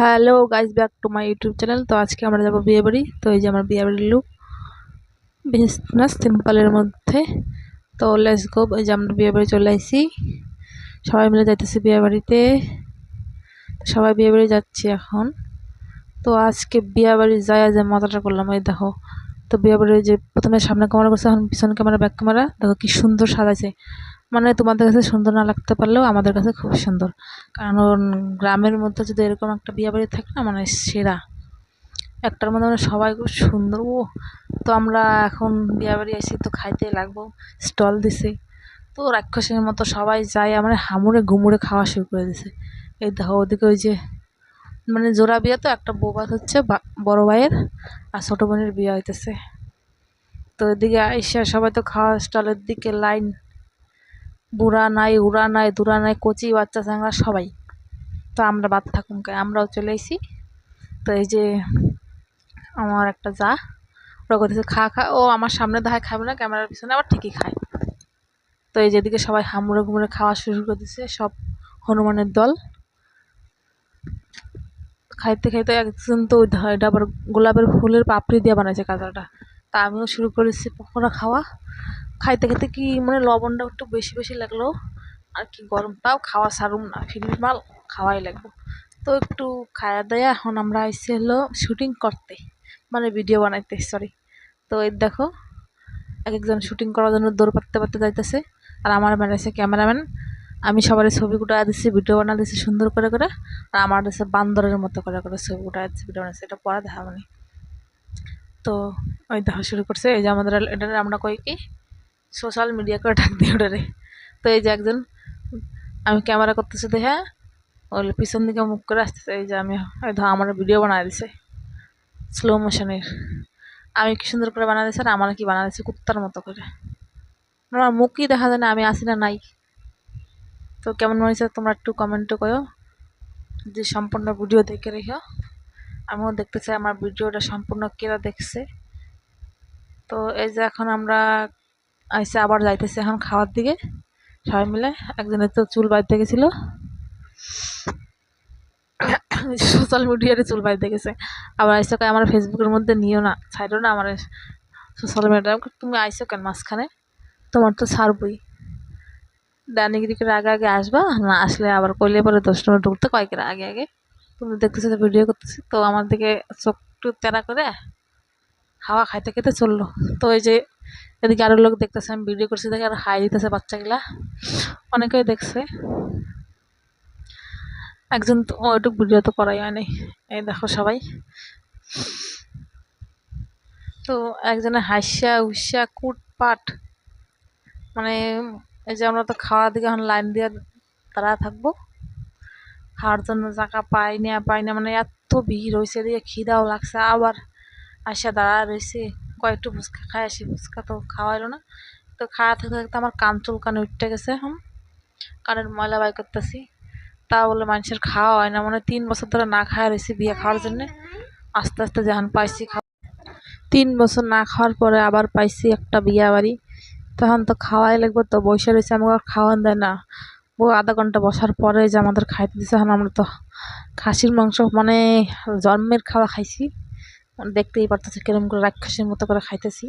Hello guys back to my YouTube channel তো আজকে আমরা যাব বিয়ে বাড়ি। তো এই যে আমার বিয়ে বাড়ির লুক বেশ না সিম্পলের মধ্যে। তো লেস গো এই যে আমরা বিয়ে বাড়ি চলে আসি সবাই মিলে যাইতেছি বিয়ে বাড়িতে। সবাই বিয়ে বাড়ি যাচ্ছি এখন। তো আজকে বিয়ে বাড়ি যায় যে মজাটা করলাম, এই দেখো। তো বিয়ে বাড়ির যে প্রথমে সামনে ক্যামেরা করছে, এখন পিছনে ক্যামেরা ব্যাক ক্যামেরা দেখো কি সুন্দর সাজাইছে। মানে তোমাদের কাছে সুন্দর না লাগতে পারলেও আমাদের কাছে খুব সুন্দর। কারণ গ্রামের মধ্যে যদি এরকম একটা বিয়ে বাড়ি থাকে না মানে সেরা। একটার মধ্যে মানে সবাই খুব সুন্দর। ও, তো আমরা এখন বিয়ে বাড়ি আসি, তো খাইতে লাগবো, স্টল দিছে। তো রাক্ষসের মতো সবাই যায় আমার হামুড়ে ঘুমুড়ে খাওয়া শুরু করে দিছে। এই দেখো, ওদিকে ওই যে মানে জোড়া বিয়ে তো, একটা বৌবাত হচ্ছে বড় ভাইয়ের, আর ছোটো বোনের বিয়ে হইতেছে। তো এদিকে আইসা সবাই তো খাওয়া স্টলের দিকে লাইন বুড়া নাই, উড়া নাই, দুরা নাই, কচি, বাচ্চা চাঙ্গা সবাই। তো আমরা বাদ থাকুন আমরাও চলে এসি তো এই যে আমার একটা যা, ওরা করতেছে খা খা। ও আমার সামনে দাহায় খাবে না, ক্যামেরার পিছনে, আবার ঠিকই খায়। তো এই যেদিকে সবাই হামড়ে ঘুমুড়ে খাওয়া শুরু করে দিছে, সব হনুমানের দল। খাইতে খাইতে একজন তো এটা আবার গোলাপের ফুলের পাপড়ি দিয়ে বানাইছে কাঁচাটা তা আমিও শুরু করেছি পকোড়া খাওয়া। খাইতে খাইতে কি মানে লবণটা একটু বেশি বেশি লাগল, আর কি গরমটাও খাওয়া সারুম না ফ্রির মাল, খাওয়াই লাগবো। তো একটু খায়া দায়া, এখন আমরা আইসি হলো শুটিং করতে মানে ভিডিও বানাইতে সরি তো এই দেখো এক একজন শুটিং করার জন্য দৌড় পাততে পারতে যাইতেছে, আর আমার আছে ক্যামেরাম্যান। আমি সবার ছবি গুটা দিচ্ছি ভিডিও বানা দিচ্ছি সুন্দর করে করে, আর আমার দেশে বান্দরের মতো করে করে ছবি গুটা দিচ্ছি ভিডিও বানাচ্ছি এটা পরে দেখা মানে তো ওই দেখা শুরু করছে, এই যে আমাদের, এটা আমরা কই কি? সোশ্যাল মিডিয়া করে ডাক দিয়ে ওটারে। তো এই যে একজন, আমি ক্যামেরা করতেছি দেখে ওই পিছন দিকে মুখ করে আসতেছে, এই যে আমি আমার ভিডিও বানায় দিছে স্লো মোশনের আমি কি সুন্দর করে বানা দিয়েছি আর আমার কি বানা দিয়েছে কুত্তার মতো করে। আমার মুখই দেখা যায় না, আমি আসি না, নাই। তো কেমন হয়েছে তোমরা একটু কমেন্টও করো যে সম্পূর্ণ ভিডিও দেখে রেখো। আমিও দেখতে চাই আমার ভিডিওটা সম্পূর্ণ কেরা দেখছে। তো এই যে এখন আমরা আইসে আবার যাইতেছে এখন খাওয়ার দিকে। সবাই মিলে একজনের তো চুল বাঁধতে গেছিল। সোশ্যাল মিডিয়াতে চুল বাঁধতে গেছে। আবার আইসো কে আমার ফেসবুকের মধ্যে নিও না ছাইডো না আমার সোশ্যাল মিডিয়া। তুমি আইসো কেন মাঝখানে? তোমার তো ছাড়বই। ডানিগিরি করে আগে আগে আসবা? না আসলে আবার কইলে পরে দশ মিনিট ঢুকতে কয়েকের আগে আগে? তুমি দেখতেছো ভিডিও করতেছি। তো আমার দিকে চোখ টুক তেরা করে হাওয়া খাইতে খেতে চলল। তো ওই যে এদিকে আরও লোক দেখতেছে, আমি ভিডিও করছি দেখে আর হাই দিতেছে বাচ্চাগুলা। অনেকেই দেখছে। একজন ওইটুক ভিডিও তো করাই হয়নি। এই দেখো সবাই। তো একজনের হাসিয়া উসিয়া কুটপাট। মানে এই যে আমরা তো খাওয়ার দিকে এখন লাইন দিয়ে তারা থাকব। খাওয়ার জন্য জায়গা পাই না পাই না মানে এত ভিড় হয়েছে এদিকে খিদাও লাগছে, আবার আসা দাঁড়া রয়েছে কয়েকটু ফুচকা খাই আসি ফুচকা তো খাওয়াইলো না। তো খাওয়া থাকতে থাকতে আমার কান চুলকানে উঠতে গেছে এখন। কানের ময়লা বাই করতেছি। তা বলে মানুষের খাওয়া হয় না। মানে তিন বছর ধরে না খাওয়া রয়েছি বিয়ে খাওয়ার জন্যে। আস্তে আস্তে যখন পাইছি খাওয়া তিন বছর না খাওয়ার পরে আবার পাইছি একটা বিয়া বাড়ি। তখন তো খাওয়াই লাগবে তো, বসে রয়েছে, আমাকে আর খাওয়ান দেয় না। ও আধা ঘণ্টা বসার পরে যে আমাদের খাইতে দিছে, এখন আমরা তো খাসির মাংস মানে জন্মের খাওয়া খাইছি। দেখতেই পারতেছে কিরম করে রাক্ষসের মতো করে খাইতেছি।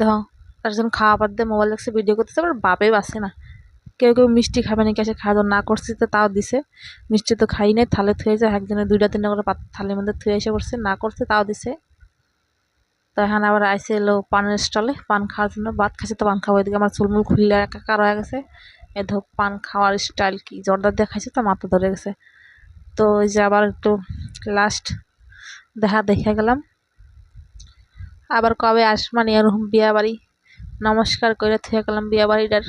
দেখো একজন খাওয়া বাদ দিয়ে মোবাইল দেখছে ভিডিও করতেছে, আবার বাপে বাসে না। কেউ কেউ মিষ্টি খাবে নাকি, এসে খাওয়া দাওয়া না করছি তো তাও দিছে। মিষ্টি তো খাই নাই, থালে থুয়ে যায় একজনের দুইটা তিনটা করে পাত থালের মধ্যে থুয়ে এসে করছে না করছে তাও দিছে। তো এখানে আবার আইসে এলো পানের স্টলে, পান খাওয়ার জন্য। ভাত খাচ্ছে তো পান খাওয়া এদিকে আমার চুলমুল খুললে একাকার হয়ে গেছে। এ ধোক, পান খাওয়ার স্টাইল কি? জর্দার দিয়ে খাইছে তো মাথা ধরে গেছে। তো ওই যে আবার একটু লাস্ট দেখা দেখে গেলাম। আবার কবে আসমানি আর বিয়া বাড়ি? নমস্কার করে থেকে গেলাম বিয়া বাড়িটার।